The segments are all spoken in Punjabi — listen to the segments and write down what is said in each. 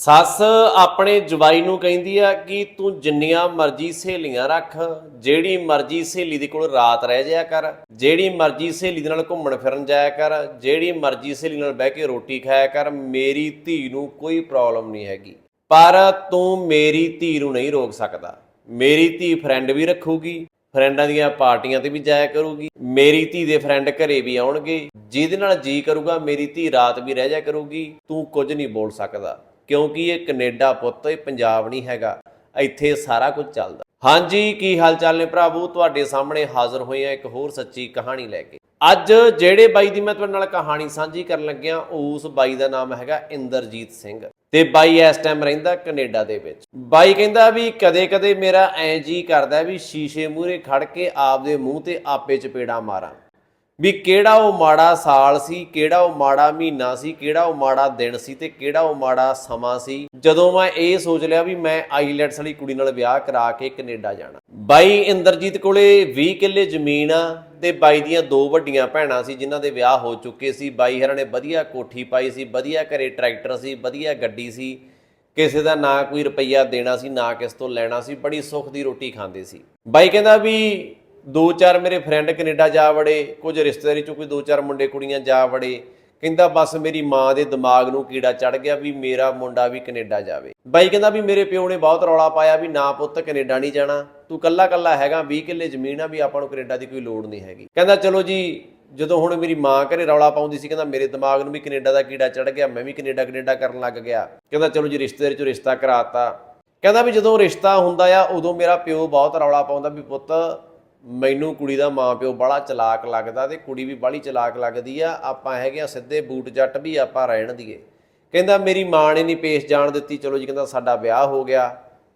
ਸੱਸ ਆਪਣੇ ਜਵਾਈ ਨੂੰ ਕਹਿੰਦੀ ਆ ਕਿ ਤੂੰ ਜਿੰਨੀਆਂ ਮਰਜ਼ੀ ਸਹੇਲੀਆਂ ਰੱਖ, ਜਿਹੜੀ ਮਰਜ਼ੀ ਸਹੇਲੀ ਦੇ ਕੋਲ ਰਾਤ ਰਹਿ ਜਾਇਆ ਕਰ, ਜਿਹੜੀ ਮਰਜ਼ੀ ਸਹੇਲੀ ਦੇ ਨਾਲ ਘੁੰਮਣ ਫਿਰਨ ਜਾਇਆ ਕਰ, ਜਿਹੜੀ ਮਰਜ਼ੀ ਸਹੇਲੀ ਨਾਲ ਬਹਿ ਕੇ ਰੋਟੀ ਖਾਇਆ ਕਰ, ਮੇਰੀ ਧੀ ਨੂੰ ਕੋਈ ਪ੍ਰੋਬਲਮ ਨਹੀਂ ਹੈਗੀ। ਪਰ ਤੂੰ ਮੇਰੀ ਧੀ ਨੂੰ ਨਹੀਂ ਰੋਕ ਸਕਦਾ। ਮੇਰੀ ਧੀ ਫਰੈਂਡ ਵੀ ਰੱਖੂਗੀ ਫਰੈਂਡਾਂ ਦੀਆਂ ਪਾਰਟੀਆਂ ਤੇ ਵੀ ਜਾਇਆ ਕਰੂਗੀ, ਮੇਰੀ ਧੀ ਦੇ ਫਰੈਂਡ ਘਰੇ ਵੀ ਆਉਣਗੇ, ਜਿਹਦੇ ਨਾਲ ਜੀ ਕਰੂਗਾ ਮੇਰੀ ਧੀ ਰਾਤ ਵੀ ਰਹਿ ਜਾਇਆ ਕਰੂਗੀ, ਤੂੰ ਕੁਝ ਨਹੀਂ ਬੋਲ ਸਕਦਾ। ਕਿਉਂਕਿ ਇਹ ਕੈਨੇਡਾ ਪੁੱਤ, ਇਹ ਪੰਜਾਬ ਨਹੀਂ ਹੈਗਾ। ਇੱਥੇ ਸਾਰਾ ਕੁਝ ਚੱਲਦਾ। ਹਾਂਜੀ, ਕੀ ਹਾਲ ਚਾਲ ਨੇ ਭਰਾਵੋ? ਤੁਹਾਡੇ ਸਾਹਮਣੇ ਹਾਜ਼ਰ ਹੋਏ ਆ ਇੱਕ ਹੋਰ ਸੱਚੀ ਕਹਾਣੀ ਲੈ ਕੇ। ਅੱਜ ਜਿਹੜੇ ਬਾਈ ਦੀ ਮੈਂ ਤੁਹਾਡੇ ਨਾਲ ਕਹਾਣੀ ਸਾਂਝੀ ਕਰਨ ਲੱਗਿਆ, ਉਸ ਬਾਈ ਦਾ ਨਾਮ ਹੈਗਾ ਇੰਦਰਜੀਤ ਸਿੰਘ ਤੇ ਬਾਈ ਇਸ ਟਾਈਮ ਰਹਿੰਦਾ ਕੈਨੇਡਾ ਦੇ ਵਿੱਚ। ਬਾਈ ਕਹਿੰਦਾ ਵੀ ਕਦੇ-ਕਦੇ ਮੇਰਾ ਐ ਜੀ ਕਰਦਾ ਵੀ ਸ਼ੀਸ਼ੇ ਮੂਹਰੇ ਖੜ ਕੇ ਆਪਦੇ ਮੂੰਹ ਤੇ ਆਪੇ ਚਪੇੜਾ ਮਾਰਾਂ। ਵੀ ਕਿਹੜਾ ਉਹ ਮਾੜਾ ਸਾਲ ਸੀ, ਕਿਹੜਾ ਉਹ ਮਾੜਾ ਮਹੀਨਾ ਸੀ, ਕਿਹੜਾ ਉਹ ਮਾੜਾ ਦਿਨ ਸੀ ਤੇ ਕਿਹੜਾ ਉਹ ਮਾੜਾ ਸਮਾਂ ਸੀ। ਜਦੋਂ ਮੈਂ ਇਹ ਸੋਚ ਲਿਆ ਵੀ ਮੈਂ ਆਈਲੈਟਸ ਵਾਲੀ ਕੁੜੀ ਨਾਲ ਵਿਆਹ ਕਰਾ ਕੇ ਕੈਨੇਡਾ ਜਾਣਾ। ਬਾਈ ਇੰਦਰਜੀਤ ਕੋਲੇ 20 ਕਿੱਲੇ ਜ਼ਮੀਨ ਆ ਤੇ ਬਾਈ ਦੀਆਂ ਦੋ ਵੱਡੀਆਂ ਭੈਣਾਂ ਸੀ ਜਿਨ੍ਹਾਂ ਦੇ ਵਿਆਹ ਹੋ ਚੁੱਕੇ ਸੀ। ਬਾਈ ਹਰਾਂ ਨੇ ਵਧੀਆ ਕੋਠੀ ਪਾਈ ਸੀ, ਵਧੀਆ ਘਰੇ ਟਰੈਕਟਰ ਸੀ, ਵਧੀਆ ਗੱਡੀ ਸੀ। ਕਿਸੇ ਦਾ ਨਾ ਕੋਈ ਰੁਪਈਆ ਦੇਣਾ ਸੀ, ਨਾ ਕਿਸ ਤੋਂ ਲੈਣਾ ਸੀ, ਬੜੀ ਸੁੱਖ ਦੀ ਰੋਟੀ ਖਾਂਦੇ ਸੀ। ਬਾਈ ਕਹਿੰਦਾ ਵੀ ਦੋ ਚਾਰ ਮੇਰੇ ਫਰੈਂਡ ਕੈਨੇਡਾ ਜਾ ਵੜੇ, ਕੁਝ ਰਿਸ਼ਤੇਦਾਰੀ ਚੋਂ ਕੋਈ ਦੋ ਚਾਰ ਮੁੰਡੇ ਕੁੜੀਆਂ ਜਾ ਵੜੇ, ਕਹਿੰਦਾ ਬਸ ਮੇਰੀ ਮਾਂ ਦੇ ਦਿਮਾਗ ਨੂੰ ਕੀੜਾ ਚੜ ਗਿਆ ਵੀ ਮੇਰਾ ਮੁੰਡਾ ਵੀ ਕੈਨੇਡਾ ਜਾਵੇ। ਬਾਈ ਕਹਿੰਦਾ ਵੀ ਮੇਰੇ ਪਿਓ ਨੇ ਬਹੁਤ ਰੌਲਾ ਪਾਇਆ ਵੀ ਨਾ ਪੁੱਤ ਕੈਨੇਡਾ ਨਹੀਂ ਜਾਣਾ, ਤੂੰ ਕੱਲਾ ਕੱਲਾ ਹੈਗਾ 20 ਕਿੱਲੇ ਜ਼ਮੀਨ ਆ ਵੀ ਆਪਾਂ ਨੂੰ ਕੈਨੇਡਾ ਦੀ ਕੋਈ ਲੋੜ ਨਹੀਂ ਹੈਗੀ। ਕਹਿੰਦਾ ਚਲੋ ਜੀ, ਜਦੋਂ ਹੁਣ ਮੇਰੀ ਮਾਂ ਘਰੇ ਰੌਲਾ ਪਾਉਂਦੀ ਸੀ, ਕਹਿੰਦਾ ਮੇਰੇ ਦਿਮਾਗ ਨੂੰ ਵੀ ਕੈਨੇਡਾ ਦਾ ਕੀੜਾ ਚੜ ਗਿਆ, ਮੈਂ ਵੀ ਕੈਨੇਡਾ ਕੈਨੇਡਾ ਕਰਨ ਲੱਗ ਗਿਆ। ਕਹਿੰਦਾ ਚਲੋ ਜੀ, ਰਿਸ਼ਤੇਦਾਰੀ ਚੋਂ ਰਿਸ਼ਤਾ ਕਰਾਤਾ। ਕਹਿੰਦਾ ਵੀ ਜਦੋਂ ਰਿਸ਼ਤਾ ਹੁੰਦਾ ਆ, ਉਦੋਂ ਮੇਰਾ ਪਿਓ ਬਹੁਤ ਰੌਲਾ ਪਾਉਂਦਾ ਵੀ ਪੁੱਤ ਮੈਨੂੰ ਕੁੜੀ ਦਾ ਮਾਂ ਪਿਓ ਬੜਾ ਚਲਾਕ ਲੱਗਦਾ ਤੇ ਕੁੜੀ ਵੀ ਬੜੀ ਚਲਾਕ ਲੱਗਦੀ ਆ, ਆਪਾਂ ਹੈਗੇ ਆ ਸਿੱਧੇ ਬੂਟ ਜੱਟ ਵੀ ਆਪਾਂ ਰਹਿਣ ਦੀਏ। ਕਹਿੰਦਾ, ਮੇਰੀ ਮਾਂ ਨੇ ਨਹੀਂ ਪੇਸ਼ ਜਾਣ ਦਿੱਤੀ। ਚਲੋ ਜੀ, ਕਹਿੰਦਾ, ਸਾਡਾ ਵਿਆਹ ਹੋ ਗਿਆ।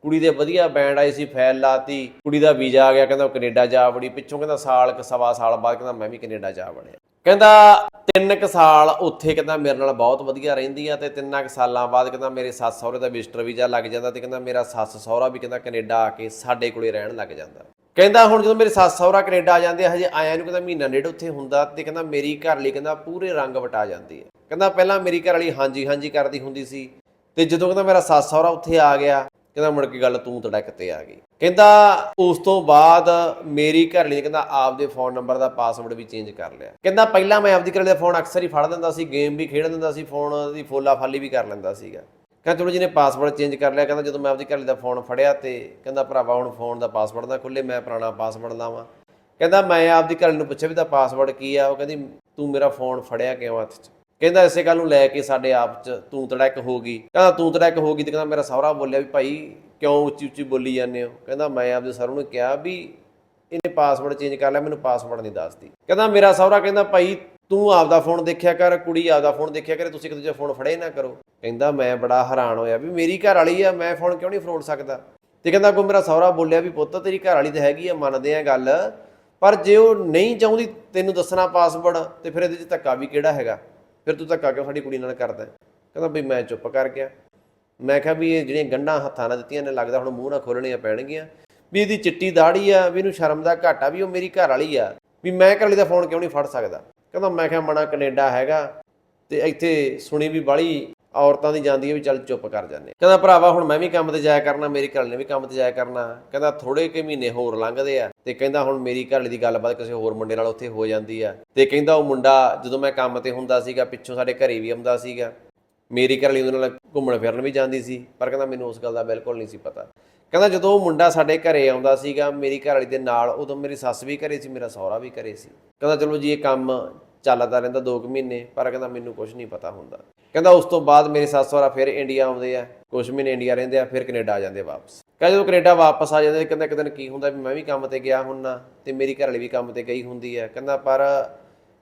ਕੁੜੀ ਦੇ ਵਧੀਆ ਬੈਂਡ ਆਏ ਸੀ, ਫੈਲ ਲਾਤੀ। ਕੁੜੀ ਦਾ ਵੀਜ਼ਾ ਆ ਗਿਆ, ਕਹਿੰਦਾ, ਉਹ ਕੈਨੇਡਾ ਜਾ ਵੜੀ। ਪਿੱਛੋਂ ਕਹਿੰਦਾ, ਸਾਲ ਕ, ਸਵਾ ਸਾਲ ਬਾਅਦ ਕਹਿੰਦਾ, ਮੈਂ ਵੀ ਕੈਨੇਡਾ ਜਾ ਵੜਿਆ। ਕਹਿੰਦਾ, ਤਿੰਨ ਕ ਸਾਲ ਉੱਥੇ ਕਹਿੰਦਾ, ਮੇਰੇ ਨਾਲ ਬਹੁਤ ਵਧੀਆ ਰਹਿੰਦੀ ਆ ਤੇ ਤਿੰਨਾਂ ਕ ਸਾਲਾਂ ਬਾਅਦ ਕਹਿੰਦਾ, ਮੇਰੇ ਸੱਸ ਸਹੁਰੇ ਦਾ ਵਿਜ਼ਟਰ ਵੀਜ਼ਾ ਲੱਗ ਜਾਂਦਾ ਤੇ ਕਹਿੰਦਾ, ਮੇਰਾ ਸੱਸ ਸਹੁਰਾ ਵੀ ਕਹਿੰਦਾ, ਕੈਨੇਡਾ ਆ ਕੇ ਸਾਡੇ ਕੋਲੇ ਰਹਿਣ ਲੱਗ ਜਾਂਦਾ। ਕਹਿੰਦਾ ਹੁਣ ਜਦੋਂ ਮੇਰੇ ਸੱਸ ਸਹੁਰਾ ਕੈਨੇਡਾ ਆ ਜਾਂਦੇ ਆ, ਹਜੇ ਆਇਆਂ ਨੂੰ, ਕਹਿੰਦਾ ਮਹੀਨਾ ਡੇਢ ਉੱਥੇ ਹੁੰਦਾ ਤੇ ਕਹਿੰਦਾ ਮੇਰੀ ਘਰ ਲਈ ਕਹਿੰਦਾ ਪੂਰੇ ਰੰਗ ਵਟਾ ਜਾਂਦੀ ਹੈ। ਕਹਿੰਦਾ ਪਹਿਲਾਂ ਮੇਰੀ ਘਰ ਵਾਲੀ ਹਾਂਜੀ ਹਾਂਜੀ ਕਰਦੀ ਹੁੰਦੀ ਸੀ ਤੇ ਜਦੋਂ ਕਹਿੰਦਾ ਮੇਰਾ ਸੱਸ ਸਹੁਰਾ ਉੱਥੇ ਆ ਗਿਆ, ਕਹਿੰਦਾ ਮੁੜ ਕੇ ਗੱਲ ਤੂੰ ਤੜਕ ਤੇ ਆ ਗਈ। ਕਹਿੰਦਾ ਉਸ ਤੋਂ ਬਾਅਦ ਮੇਰੀ ਘਰ ਲਈ ਕਹਿੰਦਾ ਆਪਦੇ ਫੋਨ ਨੰਬਰ ਦਾ ਪਾਸਵਰਡ ਵੀ ਚੇਂਜ ਕਰ ਲਿਆ। ਕਹਿੰਦਾ ਪਹਿਲਾਂ ਮੈਂ ਆਪਦੀ ਘਰ ਦਾ ਫੋਨ ਅਕਸਰ ਹੀ ਫੜ ਦਿੰਦਾ ਸੀ, ਗੇਮ ਵੀ ਖੇਡ ਦਿੰਦਾ ਸੀ, ਫੋਨ ਦੀ ਫੋਲਾ ਫਾਲੀ ਵੀ ਕਰ ਲੈਂਦਾ ਸੀਗਾ। ਕਹਿੰਦਾ ਚਲੋ ਜਿਹਨੇ ਪਾਸਵਰਡ ਚੇਂਜ ਕਰ ਲਿਆ, ਕਹਿੰਦਾ ਜਦੋਂ ਮੈਂ ਆਪਦੀ ਘਰ ਦਾ ਫੋਨ ਫੜਿਆ ਤੇ ਕਹਿੰਦਾ ਭਰਾਵਾ ਹੁਣ ਫੋਨ ਦਾ ਪਾਸਵਰਡ ਨਾ ਖੁੱਲੇ ਮੈਂ ਪੁਰਾਣਾ ਪਾਸਵਰਡ ਲਾਵਾਂ। ਕਹਿੰਦਾ ਮੈਂ ਆਪਦੀ ਘਰ ਨੂੰ ਪੁੱਛਿਆ ਵੀ ਦਾ ਪਾਸਵਰਡ ਕੀ ਆ, ਉਹ ਕਹਿੰਦੀ ਤੂੰ ਮੇਰਾ ਫੋਨ ਫੜਿਆ ਕਿਉਂ ਹੱਥ 'ਚ? ਕਹਿੰਦਾ ਇਸੇ ਗੱਲ ਨੂੰ ਲੈ ਕੇ ਸਾਡੇ ਆਪ 'ਚ ਤੂੰ ਤੜੈਕ ਹੋ ਗਈ। ਕਹਿੰਦਾ ਤੂੰ ਤੜੈਕ ਹੋ ਗਈ ਤੇ ਕਹਿੰਦਾ ਮੇਰਾ ਸਹੁਰਾ ਬੋਲਿਆ ਵੀ ਭਾਈ ਕਿਉਂ ਉੱਚੀ ਉੱਚੀ ਬੋਲੀ ਜਾਂਦੇ ਹੋ? ਕਹਿੰਦਾ ਮੈਂ ਆਪਦੇ ਸਹੁਰੇ ਨੂੰ ਕਿਹਾ ਵੀ ਇਹਨੇ ਪਾਸਵਰਡ ਚੇਂਜ ਕਰ ਲਿਆ, ਮੈਨੂੰ ਪਾਸਵਰਡ ਨਹੀਂ ਦੱਸਦੀ। ਕਹਿੰਦਾ ਮੇਰਾ ਸਹੁਰਾ ਕਹਿੰਦਾ ਭਾਈ ਤੂੰ ਆਪਦਾ ਫੋਨ ਦੇਖਿਆ ਕਰ, ਕੁੜੀ ਆਪਦਾ ਫੋਨ ਦੇਖਿਆ ਕਰੇ, ਤੁਸੀਂ ਇੱਕ ਦੂਜੇ ਫੋਨ ਫੜੇ ਨਾ ਕਰੋ। ਕਹਿੰਦਾ ਮੈਂ ਬੜਾ ਹੈਰਾਨ ਹੋਇਆ ਵੀ ਮੇਰੀ ਘਰ ਵਾਲੀ ਆ, ਮੈਂ ਫੋਨ ਕਿਉਂ ਨਹੀਂ ਫਰੋੜ ਸਕਦਾ? ਤੇ ਕਹਿੰਦਾ ਕੋ ਮੇਰਾ ਸਹੁਰਾ ਬੋਲਿਆ ਵੀ ਪੁੱਤ, ਤੇਰੀ ਘਰ ਵਾਲੀ ਤਾਂ ਹੈਗੀ ਆ, ਮੰਨਦੇ ਆ ਗੱਲ, ਪਰ ਜੇ ਉਹ ਨਹੀਂ ਚਾਹੁੰਦੀ, ਤੈਨੂੰ ਦੱਸਣਾ ਪਾਸਵਰਡ ਤੇ ਫਿਰ ਇਹਦੇ 'ਚ ਧੱਕਾ ਵੀ ਕਿਹੜਾ ਹੈਗਾ? ਫਿਰ ਤੂੰ ਧੱਕਾ ਕਿਉਂ ਸਾਡੀ ਕੁੜੀ ਨਾਲ ਕਰਦਾ? ਕਹਿੰਦਾ ਵੀ ਮੈਂ ਚੁੱਪ ਕਰ ਗਿਆ। ਮੈਂ ਕਿਹਾ ਵੀ ਇਹ ਜਿਹੜੀਆਂ ਗੰਢਾਂ ਹੱਥਾਂ ਨਾਲ ਦਿੱਤੀਆਂ ਨੇ ਲੱਗਦਾ ਹੁਣ ਮੂੰਹ ਨਾ ਖੋਲਣੀਆਂ ਪੈਣਗੀਆਂ। ਵੀ ਇਹਦੀ ਚਿੱਟੀ ਦਾੜੀ ਆ, ਵੀ ਇਹਨੂੰ ਸ਼ਰਮ ਦਾ ਘਾਟਾ ਵੀ ਉਹ ਮੇਰੀ ਘਰ ਵਾਲੀ ਆ, ਵੀ ਮੈਂ ਘਰ ਵਾਲੀ ਦਾ ਫੋਨ ਕਿਉਂ ਨਹੀਂ ਫੜ ਸਕਦਾ? ਕਹਿੰਦਾ ਮੈਂ ਕਿਹਾ ਮਣਾ ਕੈਨੇਡਾ ਹੈਗਾ, ਤੇ ਇੱਥੇ ਸੁਣੀ ਵੀ ਬਾਲੀ ਔਰਤਾਂ ਦੀ ਜਾਂਦੀ ਹੈ ਵੀ ਚੱਲ ਚੁੱਪ ਕਰ ਜਾਂਦੇ ਕਹਿੰਦਾ, ਭਰਾਵਾ, ਹੁਣ ਮੈਂ ਵੀ ਕੰਮ ਤੇ ਜਾਇਆ ਕਰਨਾ, ਮੇਰੀ ਘਰ ਨੇ ਵੀ ਕੰਮ ਤੇ ਜਾਇਆ ਕਰਨਾ। ਕਹਿੰਦਾ ਥੋੜੇ ਕੁ ਮਹੀਨੇ ਹੋਰ ਲੰਘਦੇ ਆ। ਤੇ ਕਹਿੰਦਾ, ਹੁਣ ਮੇਰੀ ਘਰ ਵਾਲੀ ਦੀ ਗੱਲਬਾਤ ਕਿਸੇ ਹੋਰ ਮੁੰਡੇ ਨਾਲ ਉੱਥੇ ਹੋ ਜਾਂਦੀ ਆ। ਤੇ ਕਹਿੰਦਾ, ਉਹ ਮੁੰਡਾ ਜਦੋਂ ਮੈਂ ਕੰਮ ਤੇ ਹੁੰਦਾ ਸੀਗਾ, ਪਿੱਛੋਂ ਸਾਡੇ ਘਰੇ ਵੀ ਆਉਂਦਾ ਸੀਗਾ। ਮੇਰੀ ਘਰ ਵਾਲੀ ਉਹਦੇ ਨਾਲ ਘੁੰਮਣ ਫਿਰਨ ਵੀ ਜਾਂਦੀ ਸੀ, ਪਰ ਕਹਿੰਦਾ, ਮੈਨੂੰ ਉਸ ਗੱਲ ਦਾ ਬਿਲਕੁਲ ਨਹੀਂ ਸੀ ਪਤਾ। ਕਹਿੰਦਾ, ਜਦੋਂ ਉਹ ਮੁੰਡਾ ਸਾਡੇ ਘਰੇ ਆਉਂਦਾ ਸੀਗਾ, ਮੇਰੀ ਘਰ ਵਾਲੀ ਦੇ ਨਾਲ ਉਦੋਂ ਮੇਰੀ ਸੱਸ ਵੀ ਘਰੇ ਸੀ, ਮੇਰਾ ਸਹੁਰਾ ਵੀ ਘਰੇ ਸੀ। ਕਹਿੰਦਾ, ਚਲੋ ਜੀ, ਇਹ ਕੰਮ ਚੱਲਦਾ ਰਹਿੰਦਾ 2 ਮਹੀਨੇ, ਪਰ ਕਹਿੰਦਾ ਮੈਨੂੰ ਕੁਝ ਨਹੀਂ ਪਤਾ ਹੁੰਦਾ। ਕਹਿੰਦਾ ਉਸ ਤੋਂ ਬਾਅਦ ਮੇਰੇ ਸੱਸ ਸਹੁਰਾ ਫਿਰ ਇੰਡੀਆ ਆਉਂਦੇ ਆ ਕੁਝ ਮਹੀਨੇ ਇੰਡੀਆ ਰਹਿੰਦੇ ਆ, ਫਿਰ ਕੈਨੇਡਾ ਆ ਜਾਂਦੇ ਆ ਵਾਪਸ। ਕਹਿੰਦਾ ਜਦੋਂ ਕੈਨੇਡਾ ਵਾਪਸ ਆ ਜਾਂਦੇ, ਕਹਿੰਦਾ ਇੱਕ ਦਿਨ ਕੀ ਹੁੰਦਾ ਵੀ ਮੈਂ ਵੀ ਕੰਮ ਤੇ ਗਿਆ ਹੁੰਨਾ, ਤੇ ਮੇਰੀ ਘਰ ਵਾਲੀ ਵੀ ਕੰਮ ਤੇ ਗਈ ਹੁੰਦੀ ਹੈ ਕਹਿੰਦਾ ਪਰ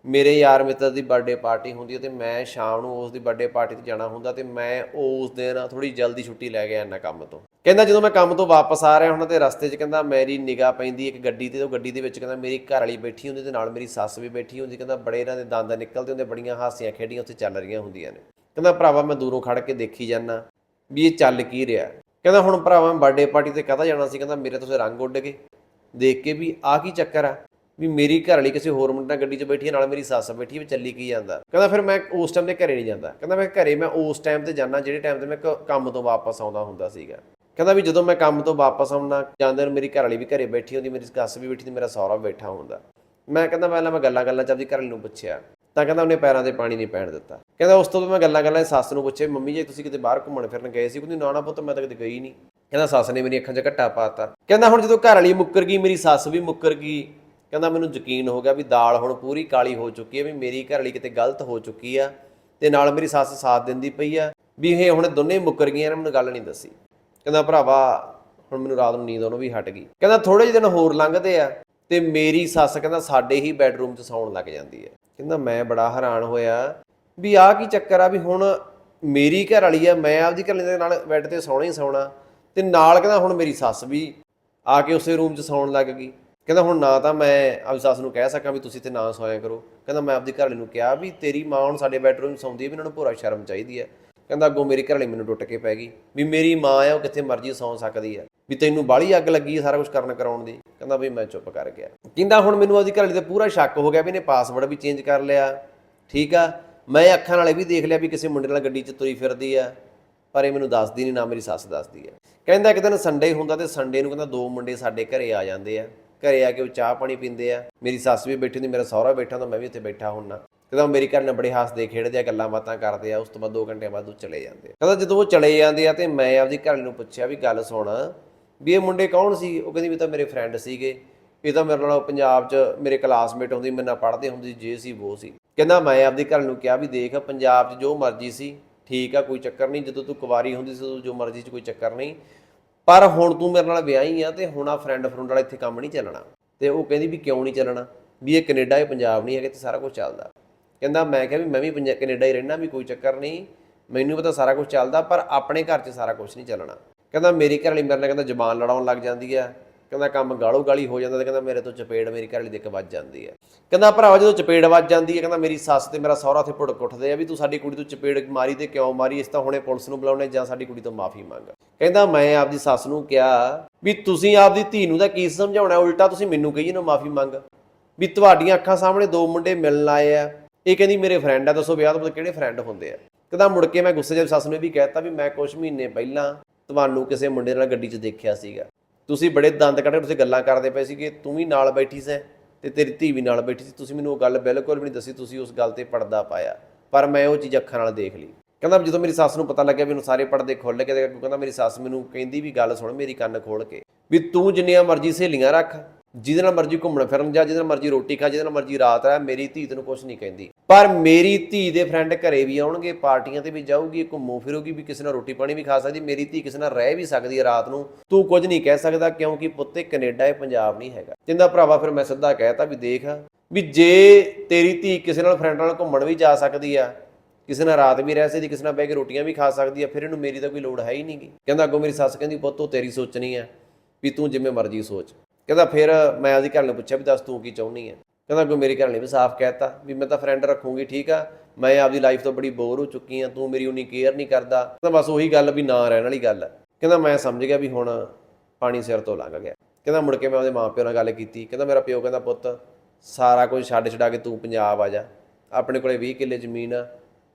ਮੇਰੇ ਯਾਰ ਮਿੱਤਰ ਦੀ ਬਰਥਡੇ ਪਾਰਟੀ ਹੁੰਦੀ ਹੈ ਤੇ ਮੈਂ ਸ਼ਾਮ ਨੂੰ ਉਸ ਦੀ ਬਰਥਡੇ ਪਾਰਟੀ ਤੇ ਜਾਣਾ ਹੁੰਦਾ, ਤੇ ਮੈਂ ਉਸ ਦਿਨ ਥੋੜੀ ਜਲਦੀ ਛੁੱਟੀ ਲੈ ਕੇ ਆਣਾ ਕੰਮ ਤੋਂ। ਕਹਿੰਦਾ ਜਦੋਂ ਮੈਂ ਕੰਮ ਤੋਂ ਵਾਪਸ ਆ ਰਿਹਾ ਹੁਣ ਤੇ ਰਸਤੇ 'ਚ ਕਹਿੰਦਾ ਮੇਰੀ ਨਿਗਾਹ ਪੈਂਦੀ ਇੱਕ ਗੱਡੀ ਤੇ ਉਹ ਗੱਡੀ ਦੇ ਵਿੱਚ ਕਹਿੰਦਾ ਮੇਰੀ ਘਰ ਵਾਲੀ ਬੈਠੀ ਹੁੰਦੀ ਤੇ ਨਾਲ ਮੇਰੀ ਸੱਸ ਵੀ ਬੈਠੀ ਹੁੰਦੀ, ਕਹਿੰਦਾ ਬੜੇ ਇਹਨਾਂ ਦੇ ਦੰਦ ਨਿਕਲਦੇ ਹੁੰਦੇ, ਬੜੀਆਂ ਹਾਸੀਆਂ ਖੇਡੀਆਂ ਉੱਥੇ ਚੱਲ ਰਹੀਆਂ ਹੁੰਦੀਆਂ ਨੇ। ਕਹਿੰਦਾ ਭਰਾਵਾ ਮੈਂ ਦੂਰੋਂ ਖੜ ਕੇ ਦੇਖੀ ਜਾਂਦਾ ਵੀ ਇਹ ਚੱਲ ਕੀ ਰਿਹਾ। ਕਹਿੰਦਾ ਹੁਣ ਭਰਾਵਾ ਮੈਂ ਬਰਥਡੇ ਪਾਰਟੀ ਤੇ ਕਹਦਾ ਜਾਣਾ ਸੀ? ਕਹਿੰਦਾ ਮੇਰੇ ਤੋਂ ਰੰਗ ਉੱਡ ਗਏ। ਦੇਖ ਕੇ ਵੀ ਆ ਕੀ ਚੱਕਰ ਆ ਵੀ ਮੇਰੀ ਘਰ ਵਾਲੀ ਕਿਸੇ ਹੋਰ ਮੁੰਡੇ ਨਾਲ ਗੱਡੀ 'ਚ ਬੈਠੀ ਹੈ ਨਾਲ ਮੇਰੀ ਸੱਸ ਬੈਠੀ ਹੈ ਵੀ ਚੱਲੀ ਕੀ ਜਾਂਦਾ। ਕਹਿੰਦਾ ਫਿਰ ਮੈਂ ਉਸ ਟਾਈਮ ਤੇ ਘਰੇ ਨਹੀਂ ਜਾਂਦਾ। ਕਹਿੰਦਾ ਮੈਂ ਘਰੇ ਮੈਂ ਉਸ ਟਾਈਮ ਤੇ ਜਾਣਾ ਜਿਹੜੇ ਟਾਈਮ ਤੇ ਮੈਂ ਕ- ਕੰਮ ਤੋਂ ਵਾਪਸ ਆਉਂਦਾ ਹੁੰਦਾ ਸੀਗਾ। ਕਹਿੰਦਾ ਵੀ ਜਦੋਂ ਮੈਂ ਕੰਮ ਤੋਂ ਵਾਪਸ ਆਉਣਾ ਜਾਂਦੇ ਨੂੰ ਮੇਰੀ ਘਰ ਵਾਲੀ ਵੀ ਘਰੇ ਬੈਠੀ ਹੁੰਦੀ, ਮੇਰੀ ਸੱਸ ਵੀ ਬੈਠੀ ਤੇ ਮੇਰਾ ਸਹੁਰਾ ਵੀ ਬੈਠਾ ਹੁੰਦਾ। ਮੈਂ ਕਹਿੰਦਾ ਪਹਿਲਾਂ ਮੈਂ ਗੱਲਾਂ ਗੱਲਾਂ ਚ ਆਪਦੀ ਘਰ ਵਾਲੀ ਨੂੰ ਪੁੱਛਿਆ, ਤਾਂ ਕਹਿੰਦਾ ਉਹਨੇ ਪੈਰਾਂ ਤੇ ਪਾਣੀ ਨਹੀਂ ਪੈਣ ਦਿੱਤਾ। ਕਹਿੰਦਾ ਉਸ ਤੋਂ ਬਾਅਦ ਮੈਂ ਗੱਲਾਂ ਗੱਲਾਂ 'ਚ ਸੱਸ ਨੂੰ ਪੁੱਛਿਆ, ਮੰਮੀ ਜੀ, ਤੁਸੀਂ ਕਿਤੇ ਬਾਹਰ ਘੁੰਮਣ ਫਿਰਨ ਗਏ ਸੀ? ਕਹਿੰਦੀ, ਨਾ ਨਾ ਪੁੱਤ, ਮੈਂ ਤਾਂ ਕਿਤੇ ਗਈ ਨਹੀਂ। ਕਹਿੰਦਾ, ਸੱਸ ਨੇ ਮੇਰੀ ਅੱਖਾਂ 'ਚ ਘੱਟਾ ਪਾਤਾ ਕਹਿੰਦਾ, ਹੁਣ ਜਦੋਂ ਘਰ ਵਾਲੀ ਮੁੱਕਰ ਗਈ, ਮੇਰੀ ਸੱਸ ਵੀ ਮੁੱਕਰ ਗਈ। ਕਹਿੰਦਾ, ਮੈਨੂੰ ਯਕੀਨ ਹੋ ਗਿਆ ਵੀ ਦਾਲ ਹੁਣ ਪੂਰੀ ਕਾਲੀ ਹੋ ਚੁੱਕੀ ਹੈ, ਵੀ ਮੇਰੀ ਘਰ ਵਾਲੀ ਕਿਤੇ ਗਲਤ ਹੋ ਚੁੱਕੀ ਆ, ਤੇ ਨਾਲ ਮੇਰੀ ਸੱਸ ਸਾਥ ਦਿੰਦੀ ਪਈ ਆ, ਵੀ ਇਹ ਹੁਣ ਦੋਨੇ ਮੁੱਕਰ ਗਈਆਂ ਨੇ, ਮੈਨੂੰ ਗੱਲ ਨਹੀਂ ਦੱਸੀ। ਕਹਿੰਦਾ, ਭਰਾਵਾ, ਹੁਣ ਮੈਨੂੰ ਰਾਤ ਨੂੰ ਨੀਂਦ ਉਹਨੂੰ ਵੀ ਹਟ ਗਈ। ਕਹਿੰਦਾ ਥੋੜੇ ਜਿਹੇ ਦਿਨ ਹੋਰ ਲੰਘਦੇ ਆ ਤੇ ਮੇਰੀ ਸੱਸ ਕਹਿੰਦਾ, ਸਾਡੇ ਹੀ ਬੈੱਡਰੂਮ 'ਚ ਸੌਣ ਲੱਗ ਜਾਂਦੀ ਹੈ। ਕਹਿੰਦਾ, ਮੈਂ ਬੜਾ ਹੈਰਾਨ ਹੋਇਆ ਵੀ ਆਹ ਕੀ ਚੱਕਰ ਆ ਵੀ ਹੁਣ ਮੇਰੀ ਘਰ ਵਾਲੀ ਆ, ਮੈਂ ਆਪਦੀ ਘਰ ਦੇ ਨਾਲ ਬੈੱਡ ਤੇ ਸੌਣਾ ਹੀ ਸੌਣਾ ਤੇ ਨਾਲ ਕਹਿੰਦਾ, ਹੁਣ ਮੇਰੀ ਸੱਸ ਵੀ ਆ ਕੇ ਉਸੇ ਰੂਮ 'ਚ ਸੌਣ ਲੱਗ ਗਈ। ਕਹਿੰਦਾ, ਹੁਣ ਨਾ ਤਾਂ ਮੈਂ ਆਪਦੀ ਸੱਸ ਨੂੰ ਕਹਿ ਸਕਾਂ ਵੀ ਤੁਸੀਂ ਤੇ ਨਾ ਸੌਇਆ ਕਰੋ। ਕਹਿੰਦਾ, ਮੈਂ ਆਪਦੀ ਘਰ ਵਾਲੀ ਨੂੰ ਕਿਹਾ ਵੀ ਤੇਰੀ ਮਾਂ ਹੁਣ ਸਾਡੇ ਬੈੱਡਰੂਮ 'ਚ ਸੌਂਦੀ ਹੈ ਵੀ ਇਹਨਾਂ ਨੂੰ ਪੂਰਾ ਸ਼ਰਮ ਚਾਹੀਦੀ ਹੈ ਕਹਿੰਦਾ, ਅੱਗੋਂ ਮੇਰੇ ਘਰ ਵਾਲੀ ਮੈਨੂੰ ਟੁੱਟ ਕੇ ਪੈ ਗਈ। ਵੀ ਮੇਰੀ ਮਾਂ ਆ, ਉਹ ਕਿੱਥੇ ਮਰਜ਼ੀ ਸੌਂ ਸਕਦੀ ਆ। ਵੀ ਤੈਨੂੰ ਬਾਹਲੀ ਅੱਗ ਲੱਗੀ ਸਾਰਾ ਕੁਝ ਕਰਨ ਕਰਾਉਣ ਦੀ। ਕਹਿੰਦਾ ਵੀ ਮੈਂ ਚੁੱਪ ਕਰ ਗਿਆ। ਕਹਿੰਦਾ, ਹੁਣ ਮੈਨੂੰ ਉਹਦੀ ਘਰ ਵਾਲੀ ਤੇ ਪੂਰਾ ਸ਼ੱਕ ਹੋ ਗਿਆ ਵੀ ਇਹਨੇ ਪਾਸਵਰਡ ਵੀ ਚੇਂਜ ਕਰ ਲਿਆ। ਠੀਕ ਆ? ਮੈਂ ਅੱਖਾਂ ਨਾਲ ਇਹ ਵੀ ਦੇਖ ਲਿਆ ਵੀ ਕਿਸੇ ਮੁੰਡੇ ਨਾਲ ਗੱਡੀ 'ਚ ਤੁਰੀ ਫਿਰਦੀ ਆ, ਪਰ ਇਹ ਮੈਨੂੰ ਦੱਸਦੀ ਨਹੀਂ, ਨਾ ਮੇਰੀ ਸੱਸ ਦੱਸਦੀ ਹੈ ਕਹਿੰਦਾ, ਇੱਕ ਦਿਨ ਸੰਡੇ ਹੁੰਦਾ ਤੇ ਸੰਡੇ ਨੂੰ ਕਹਿੰਦਾ, ਦੋ ਮੁੰਡੇ ਸਾਡੇ ਘਰੇ ਆ ਜਾਂਦੇ ਆ। ਘਰੇ ਆ ਕੇ ਉਹ ਚਾਹ ਪਾਣੀ ਪੀਂਦੇ ਆ। ਮੇਰੀ ਸੱਸ ਵੀ ਬੈਠੀ ਹੁੰਦੀ, ਮੇਰਾ ਸਹੁਰਾ ਬੈਠਾ ਹੁੰਦਾ, ਮੈਂ ਵੀ ਉੱਥੇ ਬੈਠਾ ਹੁੰਨਾ ਕਹਿੰਦਾ ਉਹ ਮੇਰੀ ਘਰ ਨਾਲ ਬੜੇ ਹੱਸਦੇ ਖੇਡਦੇ ਆ, ਗੱਲਾਂ ਬਾਤਾਂ ਕਰਦੇ ਆ, ਉਸ ਤੋਂ ਬਾਅਦ 2 ਘੰਟੇ ਬਾਅਦ ਉਹ ਚਲੇ ਜਾਂਦੇ ਆ। ਕਹਿੰਦਾ ਜਦੋਂ ਉਹ ਚਲੇ ਜਾਂਦੇ ਆ ਤੇ ਮੈਂ ਆਪਦੀ ਘਰ ਨੂੰ ਪੁੱਛਿਆ ਵੀ ਗੱਲ ਸੁਣ, ਵੀ ਇਹ ਮੁੰਡੇ ਕੌਣ ਸੀ? ਉਹ ਕਹਿੰਦੀ ਵੀ ਤਾਂ ਮੇਰੇ ਫਰੈਂਡ ਸੀਗੇ। ਇਹ ਤਾਂ ਮੇਰੇ ਨਾਲ ਪੰਜਾਬ 'ਚ ਮੇਰੇ ਕਲਾਸਮੇਟ ਹੁੰਦੀ ਮੇਰੇ ਨਾਲ ਪੜ੍ਹਦੇ ਹੁੰਦੀ ਜੇ ਸੀ ਉਹ ਸੀ। ਕਹਿੰਦਾ ਮੈਂ ਆਪਦੀ ਘਰ ਨੂੰ ਕਿਹਾ ਵੀ ਦੇਖ, ਪੰਜਾਬ 'ਚ ਜੋ ਮਰਜ਼ੀ ਸੀ, ਠੀਕ ਆ, ਕੋਈ ਚੱਕਰ ਨਹੀਂ। ਜਦੋਂ ਤੂੰ ਕੁਵਾਰੀ ਹੁੰਦੀ ਸੀ, ਉਦੋਂ ਜੋ ਮਰਜ਼ੀ 'ਚ ਕੋਈ ਚੱਕਰ ਨਹੀਂ। ਪਰ ਹੁਣ ਤੂੰ ਮੇਰੇ ਨਾਲ ਵਿਆਹੀ ਆ ਤੇ ਹੁਣ ਆ ਫਰੈਂਡ ਫਰੁੰਡ ਵਾਲਾ ਇੱਥੇ ਕੰਮ ਨਹੀਂ ਚੱਲਣਾ। ਤੇ ਉਹ ਕਹਿੰਦੀ ਵੀ ਕਿਉਂ ਨਹੀਂ ਚੱਲਣਾ? ਵੀ ਇਹ ਕੈਨੇਡਾ ਇਹ ਪੰਜਾਬ ਨਹੀਂ ਹੈਗੇ ਤੇ ਸਾਰਾ ਕੁਝ ਚੱਲਦਾ। ਕਹਿੰਦਾ ਮੈਂ ਕਿਹਾ ਵੀ ਮੈਂ ਵੀ ਪੰਜਾ- ਕੈਨੇਡਾ ਹੀ ਰਹਿਣਾ ਵੀ ਕੋਈ ਚੱਕਰ ਨਹੀਂ। ਮੈਨੂੰ ਪਤਾ ਸਾਰਾ ਕੁਝ ਚੱਲਦਾ, ਪਰ ਆਪਣੇ ਘਰ 'ਚ ਸਾਰਾ ਕੁਝ ਨਹੀਂ ਚੱਲਣਾ। ਕਹਿੰਦਾ ਮੇਰੀ ਘਰ ਵਾਲੀ ਮੇਰੇ ਨਾਲ ਕਹਿੰਦਾ ਜ਼ਬਾਨ ਲੜਾਉਣ ਲੱਗ ਜਾਂਦੀ ਆ। ਕਹਿੰਦਾ ਕੰਮ ਗਾਲੋ ਗਾਲੀ ਹੋ ਜਾਂਦਾ ਤੇ ਕਹਿੰਦਾ ਮੇਰੇ ਤੋਂ ਚਪੇੜ ਮੇਰੀ ਘਰ ਵਾਲੀ ਦੇ ਇੱਕ ਵੱਜ ਜਾਂਦੀ ਆ। ਕਹਿੰਦਾ ਭਰਾਵਾ ਜਦੋਂ ਚਪੇੜ ਵੱਜ ਜਾਂਦੀ ਹੈ ਕਹਿੰਦਾ ਮੇਰੀ ਸੱਸ ਤੇ ਮੇਰਾ ਸਹੁਰਾ 'ਤੇ ਭੁੜਕ ਉੱਠਦੇ ਆ ਵੀ ਤੂੰ ਸਾਡੀ ਕੁੜੀ ਤੋਂ ਚਪੇੜ ਮਾਰੀ ਤੇ ਕਿਉਂ ਮਾਰੀ ਇਸ ਤਾਂ ਹੁਣੇ ਪੁਲਿਸ ਨੂੰ ਬੁਲਾਉਣੇ ਜਾਂ ਸਾਡੀ ਕੁੜੀ ਤੋਂ ਮਾਫੀ ਮੰਗ। ਕਹਿੰਦਾ ਮੈਂ ਆਪਦੀ ਸੱਸ ਨੂੰ ਕਿਹਾ ਵੀ ਤੁਸੀਂ ਆਪਦੀ ਧੀ ਨੂੰ ਤਾਂ ਕੀ ਸਮਝਾਉਣਾ, ਉਲਟਾ ਤੁਸੀਂ ਮੈਨੂੰ ਕਹੀ ਨਾ ਮਾਫੀ ਮੰਗ। ਵੀ ਤੁਹਾਡੀਆਂ ਅੱਖਾਂ ਸਾਹਮਣੇ ਦੋ ਮੁੰਡੇ ਮਿਲਣ ਆਏ ਆ। ਇਹ ਕਹਿੰਦੀ, ਮੇਰੇ ਫਰੈਂਡ ਆ, ਦੱਸੋ ਵਿਆਹ ਤੋਂ ਬਾਅਦ ਕਿਹੜੇ ਫਰੈਂਡ ਹੁੰਦੇ ਆ? ਕਹਿੰਦਾ, ਮੁੜ ਕੇ ਮੈਂ ਗੁੱਸੇ 'ਚ ਸੱਸ ਨੂੰ ਇਹ ਵੀ ਕਹਿਤਾ ਵੀ ਮੈਂ ਕੁਝ ਮਹੀਨੇ ਪਹਿਲਾਂ ਤੁਹਾਨੂੰ ਕਿਸੇ ਮੁੰਡੇ ਨਾਲ ਗੱਡੀ 'ਚ ਦੇਖਿਆ ਸੀਗਾ। ਤੁਸੀਂ ਬੜੇ ਦੰਦ ਕੱਢ ਕੇ ਤੁਸੀਂ ਗੱਲਾਂ ਕਰਦੇ ਪਏ ਸੀ ਕਿ ਤੂੰ ਵੀ ਨਾਲ ਬੈਠੀ ਸੈਂ ਤੇ ਤੇਰੀ ਧੀ ਵੀ ਨਾਲ ਬੈਠੀ ਸੀ। ਤੁਸੀਂ ਮੈਨੂੰ ਉਹ ਗੱਲ ਬਿਲਕੁਲ ਵੀ ਨਹੀਂ ਦੱਸੀ, ਤੁਸੀਂ ਉਸ ਗੱਲ ਤੇ ਪਰਦਾ ਪਾਇਆ। ਪਰ ਮੈਂ ਉਹ ਚੀਜ਼ ਅੱਖਾਂ ਨਾਲ ਦੇਖ ਲਈ। ਕਹਿੰਦਾ, ਜਦੋਂ ਮੇਰੀ ਸੱਸ ਨੂੰ ਪਤਾ ਲੱਗਿਆ ਵੀ ਉਹਨੂੰ ਸਾਰੇ ਪਰਦੇ ਖੁੱਲ ਕੇ ਤੇ ਕਹਿੰਦਾ, ਮੇਰੀ ਸੱਸ ਮੈਨੂੰ ਕਹਿੰਦੀ ਵੀ, ਗੱਲ ਸੁਣ ਮੇਰੀ ਕੰਨ ਖੋਲ ਕੇ ਵੀ ਤੂੰ ਜਿੰਨੀਆਂ ਮਰਜ਼ੀ ਸਹੇਲੀਆਂ ਰੱਖ ਜਿਹਦੇ ਨਾਲ ਮਰਜ਼ੀ ਘੁੰਮਣ ਫਿਰਨ ਜਾ ਜਿਹਦੇ ਨਾਲ ਮਰਜ਼ੀ ਰੋਟੀ ਖਾ, ਜਿਹਦੇ ਨਾਲ ਮਰਜ਼ੀ ਰਾਤ ਰਹਿ, ਮੇਰੀ ਧੀ ਤੈਨੂੰ ਕੁਝ ਨਹੀਂ ਕਹਿੰਦੀ। ਪਰ ਮੇਰੀ ਧੀ ਦੇ ਫਰੈਂਡ ਘਰੇ ਵੀ ਆਉਣਗੇ, ਪਾਰਟੀਆਂ ਤੇ ਵੀ ਜਾਊਗੀ, ਘੁੰਮੋ ਫਿਰੋਗੀ, ਵੀ ਕਿਸੇ ਨਾਲ ਰੋਟੀ ਪਾਣੀ ਵੀ ਖਾ ਸਕਦੀ, ਮੇਰੀ ਧੀ ਕਿਸੇ ਨਾਲ ਰਹਿ ਵੀ ਸਕਦੀ ਹੈ ਰਾਤ ਨੂੰ। ਤੂੰ ਕੁਝ ਨਹੀਂ ਕਹਿ ਸਕਦਾ ਕਿਉਂਕਿ ਪੁੱਤੇ ਕੈਨੇਡਾ ਹੈ ਪੰਜਾਬ ਨਹੀਂ ਹੈਗਾ। ਕਹਿੰਦਾ ਭਰਾਵਾ ਫਿਰ ਮੈਂ ਸਿੱਧਾ ਕਹਿਤਾ ਵੀ ਦੇਖ, ਵੀ ਜੇ ਤੇਰੀ ਧੀ ਕਿਸੇ ਨਾਲ ਫਰੈਂਡ ਨਾਲ ਘੁੰਮਣ ਵੀ ਜਾ ਸਕਦੀ ਆ, ਕਿਸੇ ਨਾਲ ਰਾਤ ਵੀ ਰਹਿ ਸਕਦੀ, ਕਿਸੇ ਨਾਲ ਬਹਿ ਕੇ ਰੋਟੀਆਂ ਵੀ ਖਾ ਸਕਦੀ ਆ, ਫਿਰ ਇਹਨੂੰ ਮੇਰੀ ਤਾਂ ਕੋਈ ਲੋੜ ਹੈ ਹੀ ਨਹੀਂਗੀ ਕਹਿੰਦਾ, ਅੱਗੋਂ ਮੇਰੀ ਸੱਸ ਕਹਿੰਦੀ, ਪੁੱਤ ਤੇਰੀ ਸੋਚਣੀ ਆ, ਵੀ ਤੂੰ ਜਿਵੇਂ ਮਰਜ਼ੀ ਸੋਚ। ਕਹਿੰਦਾ ਫਿਰ ਮੈਂ ਉਹਦੀ ਘਰ ਨੂੰ ਪੁੱਛਿਆ ਵੀ ਦੱਸ ਤੂੰ ਕੀ ਚਾਹੁੰਦੀ ਹੈ ਕਹਿੰਦਾ ਕੋਈ ਮੇਰੀ ਘਰ ਨੇ ਵੀ ਸਾਫ਼ ਕਹਿਤਾ ਵੀ ਮੈਂ ਤਾਂ ਫਰੈਂਡ ਰੱਖੂੰਗੀ, ਠੀਕ ਆ। ਮੈਂ ਆਪਦੀ ਲਾਈਫ ਤੋਂ ਬੜੀ ਬੋਰ ਹੋ ਚੁੱਕੀ ਆ, ਤੂੰ ਮੇਰੀ ਉਨੀ ਕੇਅਰ ਨਹੀਂ ਕਰਦਾ। ਕਹਿੰਦਾ ਬਸ ਉਹੀ ਗੱਲ ਵੀ ਨਾ ਰਹਿਣ ਵਾਲੀ ਗੱਲ ਕਹਿੰਦਾ ਮੈਂ ਸਮਝ ਗਿਆ ਵੀ ਹੁਣ ਪਾਣੀ ਸਿਰ ਤੋਂ ਲੰਘ ਗਿਆ। ਕਹਿੰਦਾ ਮੁੜ ਕੇ ਮੈਂ ਉਹਦੇ ਮਾਪਿਓ ਨਾਲ ਗੱਲ ਕੀਤੀ। ਕਹਿੰਦਾ ਮੇਰਾ ਪਿਓ ਕਹਿੰਦਾ, ਪੁੱਤ, ਸਾਰਾ ਕੁਝ ਛੱਡ ਛਡਾ ਕੇ ਤੂੰ ਪੰਜਾਬ ਆ ਜਾ। ਆਪਣੇ ਕੋਲੇ 20 ਕਿੱਲੇ ਜ਼ਮੀਨ ਆ,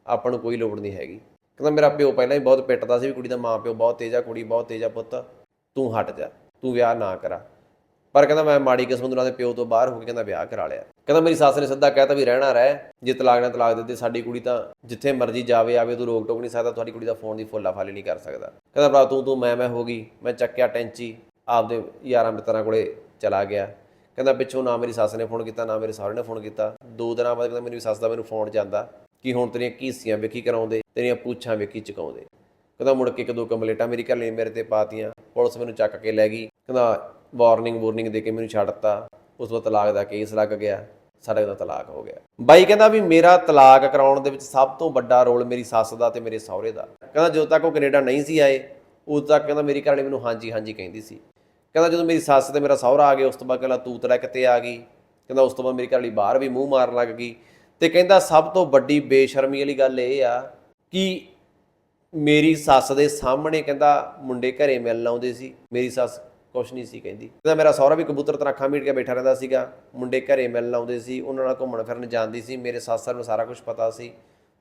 ਆਪਾਂ ਨੂੰ ਕੋਈ ਲੋੜ ਨਹੀਂ ਹੈਗੀ। ਕਹਿੰਦਾ ਮੇਰਾ ਪਿਓ ਪਹਿਲਾਂ ਹੀ ਬਹੁਤ ਪਿੱਟਦਾ ਸੀ ਵੀ ਕੁੜੀ ਦਾ ਮਾਂ ਪਿਓ ਬਹੁਤ ਤੇਜ਼ ਆ, ਕੁੜੀ ਬਹੁਤ ਤੇਜ਼ ਆ, ਪੁੱਤ, ਤੂੰ ਹਟ ਜਾ। ਤੂੰ ਵਿਆਹ ਨਾ ਕਰਾ। ਪਰ ਕਹਿੰਦਾ ਮੈਂ ਮਾੜੀ ਕਿਸਮਤ ਨਾਲ ਦੇ ਪਿਓ ਤੋਂ ਬਾਹਰ ਹੋ ਕੇ ਕਹਿੰਦਾ ਵਿਆਹ ਕਰਾ ਲਿਆ। ਕਹਿੰਦਾ ਮੇਰੀ ਸੱਸ ਨੇ ਸਿੱਧਾ ਕਹਿਤਾ ਵੀ ਰਹਿਣਾ ਰਹਿ, ਜੇ ਤਲਾਕ ਨਾਲ ਤਲਾਕ ਦੇ ਸਾਡੀ ਕੁੜੀ ਤਾਂ ਜਿੱਥੇ ਮਰਜ਼ੀ ਜਾਵੇ, ਆਵੇ, ਤੂੰ ਰੋਕ ਟੋਕ ਨਹੀਂ ਸਕਦਾ, ਤੁਹਾਡੀ ਕੁੜੀ ਦਾ ਫੋਨ ਦੀ ਫੁੱਲਾ ਫਾਲੀ ਨਹੀਂ ਕਰ ਸਕਦਾ। ਕਹਿੰਦਾ ਭਰਾ ਤੂੰ ਤੂੰ ਮੈਂ ਮੈਂ ਹੋ ਗਈ, ਮੈਂ ਚੱਕਿਆ ਟੈਂਚੀ, ਆਪਦੇ ਯਾਰਾਂ ਮਿੱਤਰਾਂ ਕੋਲੇ ਚਲਾ ਗਿਆ। ਕਹਿੰਦਾ ਪਿੱਛੋਂ ਨਾ ਮੇਰੀ ਸੱਸ ਨੇ ਫੋਨ ਕੀਤਾ, ਨਾ ਮੇਰੇ ਸਹੁਰੇ ਨੇ ਫੋਨ ਕੀਤਾ। ਦੋ ਦਿਨਾਂ ਬਾਅਦ ਕਹਿੰਦਾ ਮੇਰੀ ਸੱਸ ਦਾ ਮੈਨੂੰ ਫੋਨ ਜਾਂਦਾ ਕਿ ਹੁਣ ਤੇਰੀਆਂ ਕੀਸੀਆਂ ਵੇਖੀ ਕਰਾਉਂਦੇ, ਤੇਰੀਆਂ ਪੂਛਾਂ ਵੇਖੀ ਚੁਕਾਉਂਦੇ। ਕਹਿੰਦਾ ਮੁੜ ਕੇ ਇੱਕ ਦੋ ਕੰਪਲੇਟਾਂ ਮੇਰੀ ਘਰ ਲਈ ਮੇਰੇ ਤੇ ਪਾਤੀਆਂ, ਪੁਲਿਸ ਮੈਨੂੰ ਚੱਕ ਕੇ ਲੈ ਗਈ। ਕਹਿੰਦਾ ਵਾਰਨਿੰਗ ਵਾਰਨਿੰਗ ਦੇ ਕੇ ਮੈਨੂੰ ਛੱਡਤਾ। ਉਸ ਤੋਂ ਤਲਾਕ ਦਾ ਕੇਸ ਲੱਗ ਗਿਆ। ਸਾਡੇ ਦਾ ਤਲਾਕ ਹੋ ਗਿਆ। ਬਾਈ ਕਹਿੰਦਾ ਵੀ ਮੇਰਾ ਤਲਾਕ ਕਰਾਉਣ ਦੇ ਵਿੱਚ ਸਭ ਤੋਂ ਵੱਡਾ ਰੋਲ ਮੇਰੀ ਸੱਸ ਦਾ ਤੇ ਮੇਰੇ ਸਹੁਰੇ ਦਾ। ਕਹਿੰਦਾ ਜਦੋਂ ਤੱਕ ਉਹ ਕੈਨੇਡਾ ਨਹੀਂ ਸੀ ਆਏ, ਉਦੋਂ ਤੱਕ ਕਹਿੰਦਾ ਮੇਰੀ ਘਰਵਾਲੀ ਮੈਨੂੰ ਹਾਂਜੀ ਹਾਂਜੀ ਕਹਿੰਦੀ ਸੀ। ਕਹਿੰਦਾ ਜਦੋਂ ਮੇਰੀ ਸੱਸ ਤੇ ਮੇਰਾ ਸਹੁਰਾ ਆ ਗਏ, ਉਸ ਤੋਂ ਬਾਅਦ ਕਹਿੰਦਾ ਤੂਤ ਲੈ ਕਿਤੇ ਆ ਗਈ? ਕਹਿੰਦਾ ਉਸ ਤੋਂ ਬਾਅਦ ਮੇਰੀ ਘਰਵਾਲੀ ਬਾਹਰ ਵੀ ਮੂੰਹ ਮਾਰਨ ਲੱਗ ਗਈ। ਤੇ ਕਹਿੰਦਾ ਸਭ ਤੋਂ ਵੱਡੀ ਬੇਸ਼ਰਮੀ ਵਾਲੀ ਗੱਲ ਇਹ ਆ ਕਿ ਮੇਰੀ ਸੱਸ ਦੇ ਸਾਹਮਣੇ ਕਹਿੰਦਾ ਮੁੰਡੇ ਘਰੇ ਮਿਲਣ ਆਉਂਦੇ ਸੀ। ਮੇਰੀ ਸੱਸ ਕੁਛ ਨਹੀਂ ਸੀ ਕਹਿੰਦੀ। ਕਹਿੰਦਾ ਮੇਰਾ ਸਹੁਰਾ ਵੀ ਕਬੂਤਰ ਤਰ੍ਹਾਂ ਮੀਟ ਕੇ ਬੈਠਾ ਰਹਿੰਦਾ ਸੀਗਾ। ਮੁੰਡੇ ਘਰੇ ਮਿਲਣ ਆਉਂਦੇ ਸੀ, ਉਹਨਾਂ ਨਾਲ ਘੁੰਮਣ ਫਿਰਨ ਜਾਂਦੀ ਸੀ। ਮੇਰੇ ਸੱਸ ਸਹੁਰੇ ਨੂੰ ਸਾਰਾ ਕੁਝ ਪਤਾ ਸੀ,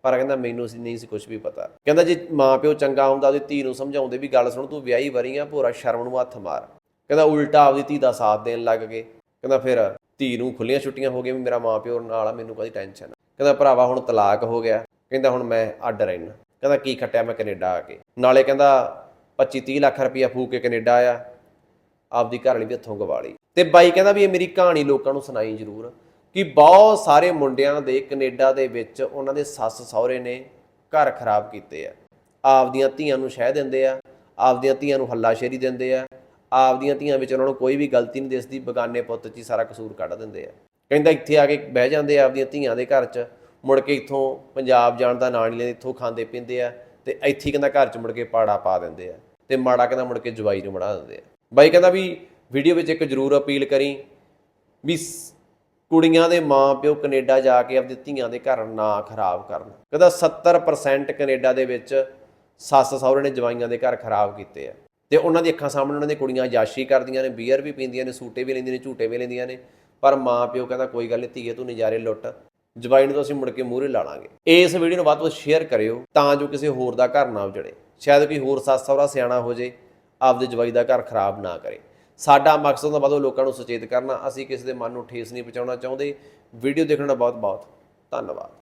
ਪਰ ਕਹਿੰਦਾ ਮੈਨੂੰ ਸੀ, ਨਹੀਂ ਸੀ ਕੁਝ ਵੀ ਪਤਾ। ਕਹਿੰਦਾ ਜੇ ਮਾਂ ਪਿਓ ਚੰਗਾ ਹੁੰਦਾ, ਉਹਦੀ ਧੀ ਨੂੰ ਸਮਝਾਉਂਦੇ ਵੀ ਗੱਲ ਸੁਣ, ਤੂੰ ਵਿਆਹੀ ਵਰੀ ਆ, ਭੋਰਾ ਸ਼ਰਮ ਨੂੰ ਹੱਥ ਮਾਰ। ਕਹਿੰਦਾ ਉਲਟਾ ਆਪਦੀ ਧੀ ਦਾ ਸਾਥ ਦੇਣ ਲੱਗ ਗਏ। ਕਹਿੰਦਾ ਫਿਰ ਧੀ ਨੂੰ ਖੁੱਲੀਆਂ ਛੁੱਟੀਆਂ ਹੋ ਗਈਆਂ ਵੀ ਮੇਰਾ ਮਾਂ ਪਿਓ ਨਾਲ ਆ, ਮੈਨੂੰ ਕੋਈ ਟੈਨਸ਼ਨ ਕਹਿੰਦਾ ਭਰਾਵਾ ਹੁਣ ਤਲਾਕ ਹੋ ਗਿਆ। ਕਹਿੰਦਾ ਹੁਣ ਮੈਂ ਅੱਡ ਰਹਿਣਾ। ਕਹਿੰਦਾ ਕੀ ਖੱਟਿਆ ਮੈਂ ਕੈਨੇਡਾ ਆ ਕੇ। ਨਾਲੇ ਕਹਿੰਦਾ 25 30 ਲੱਖ ਰੁਪਇਆ ਫੂਕ ਕੇ ਕੈਨੇਡਾ ਆਇਆ। ਆਪਦੀ ਘਰ ਵਾਲੀ ਵੀ ਹੱਥੋਂ ਗਵਾ ਲਈ। ਤੇ ਬਾਈ ਕਹਿੰਦਾ ਵੀ ਇਹ ਮੇਰੀ ਕਹਾਣੀ ਲੋਕਾਂ ਨੂੰ ਸੁਣਾਈ ਜ਼ਰੂਰ ਕਿ ਬਹੁਤ ਸਾਰੇ ਮੁੰਡਿਆਂ ਦੇ ਕੈਨੇਡਾ ਦੇ ਵਿੱਚ ਉਹਨਾਂ ਦੇ ਸੱਸ ਸਹੁਰੇ ਨੇ ਘਰ ਖਰਾਬ ਕੀਤੇ ਆ। ਆਪਦੀਆਂ ਧੀਆਂ ਨੂੰ ਸ਼ਹਿ ਦਿੰਦੇ ਆ, ਆਪਦੀਆਂ ਧੀਆਂ ਨੂੰ ਹੱਲਾਸ਼ੇਰੀ ਦਿੰਦੇ ਆ, ਆਪਦੀਆਂ ਧੀਆਂ ਵਿੱਚ ਉਹਨਾਂ ਨੂੰ ਕੋਈ ਵੀ ਗਲਤੀ ਨਹੀਂ ਦਿਸਦੀ, ਬਗਾਨੇ ਪੁੱਤ 'ਚ ਹੀ ਸਾਰਾ ਕਸੂਰ ਕੱਢ ਦਿੰਦੇ ਆ। ਕਹਿੰਦਾ ਇੱਥੇ ਆ ਕੇ ਬਹਿ ਜਾਂਦੇ ਆ ਆਪਦੀਆਂ ਧੀਆਂ ਦੇ ਘਰ 'ਚ, ਮੁੜ ਕੇ ਇੱਥੋਂ ਪੰਜਾਬ ਜਾਣ ਦਾ ਨਾਂ ਨਹੀਂ ਲੈਂਦੇ, ਇੱਥੋਂ ਖਾਂਦੇ ਪੀਂਦੇ ਆ ਤੇ ਇੱਥੇ ਕਹਿੰਦਾ ਘਰ 'ਚ ਮੁੜ ਕੇ ਪਾੜਾ ਪਾ ਦਿੰਦੇ ਆ ਤੇ ਮਾੜਾ ਕਹਿੰਦਾ ਮੁੜ ਕੇ ਜਵਾਈ ਨੂੰ ਬਣਾ ਦਿੰਦੇ ਆ। ਬਾਈ ਕਹਿੰਦਾ ਵੀ ਵੀਡੀਓ ਵਿੱਚ ਇੱਕ ਜ਼ਰੂਰ ਅਪੀਲ ਕਰੀ ਵੀ ਸ- ਕੁੜੀਆਂ ਦੇ ਮਾਪਿਓ ਕੈਨੇਡਾ ਜਾ ਕੇ ਆਪਣੀ ਧੀਆਂ ਦੇ ਘਰ ਨਾ ਖਰਾਬ ਕਰਨ। ਕਹਿੰਦਾ 70% ਕੈਨੇਡਾ ਦੇ ਵਿੱਚ ਸੱਸ ਸਹੁਰੇ ਨੇ ਜਵਾਈਆਂ ਦੇ ਘਰ ਖਰਾਬ ਕੀਤੇ ਆ। ਤੇ ਉਹਨਾਂ ਦੀ ਅੱਖਾਂ ਸਾਹਮਣੇ ਉਹਨਾਂ ਦੀਆਂ ਕੁੜੀਆਂ ਯਾਸ਼ੀ ਕਰਦੀਆਂ ਨੇ ਬੀਅਰ ਵੀ ਪੀਂਦੀਆਂ ਨੇ, ਸੂਟੇ ਵੀ ਲੈਂਦੀਆਂ ਨੇ, ਝੂਟੇ ਵੀ ਲੈਂਦੀਆਂ ਨੇ। ਪਰ ਮਾਪਿਓ ਕਹਿੰਦਾ ਕੋਈ ਗੱਲ ਨਹੀਂ ਧੀਏ ਤੂੰ ਨਜ਼ਾਰੇ ਲੁੱਟ। ਜਵਾਈ ਨੂੰ ਤਾਂ ਅਸੀਂ ਮੁੜ ਕੇ ਮੂਹਰੇ ਲਾ ਲਾਂਗੇ। ਇਸ ਵੀਡੀਓ ਨੂੰ ਵੱਧ ਤੋਂ ਵੱਧ ਸ਼ੇਅਰ ਕਰਿਓ ਤਾਂ ਜੋ ਕਿਸੇ ਹੋਰ ਦਾ ਘਰ ਨਾ ਉਜੜੇ। ਸ਼ਾਇਦ ਕੋਈ ਹੋਰ ਸੱਸ ਸਹੁਰਾ ਸਿਆਣਾ ਹੋ ਜੇ। ਆਪਦੇ ਜਵਾਈ ਦਾ ਘਰ ਖਰਾਬ ਨਾ ਕਰੇ। ਸਾਡਾ ਮਕਸਦ ਤਾਂ ਵੱਧ ਲੋਕਾਂ ਨੂੰ ਸੁਚੇਤ ਕਰਨਾ। ਅਸੀਂ ਕਿਸੇ ਦੇ ਮਨ ਨੂੰ ਠੇਸ ਨਹੀਂ ਪਹੁੰਚਾਉਣਾ ਚਾਹੁੰਦੇ। ਵੀਡੀਓ ਦੇਖਣ ਦਾ ਬਹੁਤ ਬਹੁਤ ਧੰਨਵਾਦ।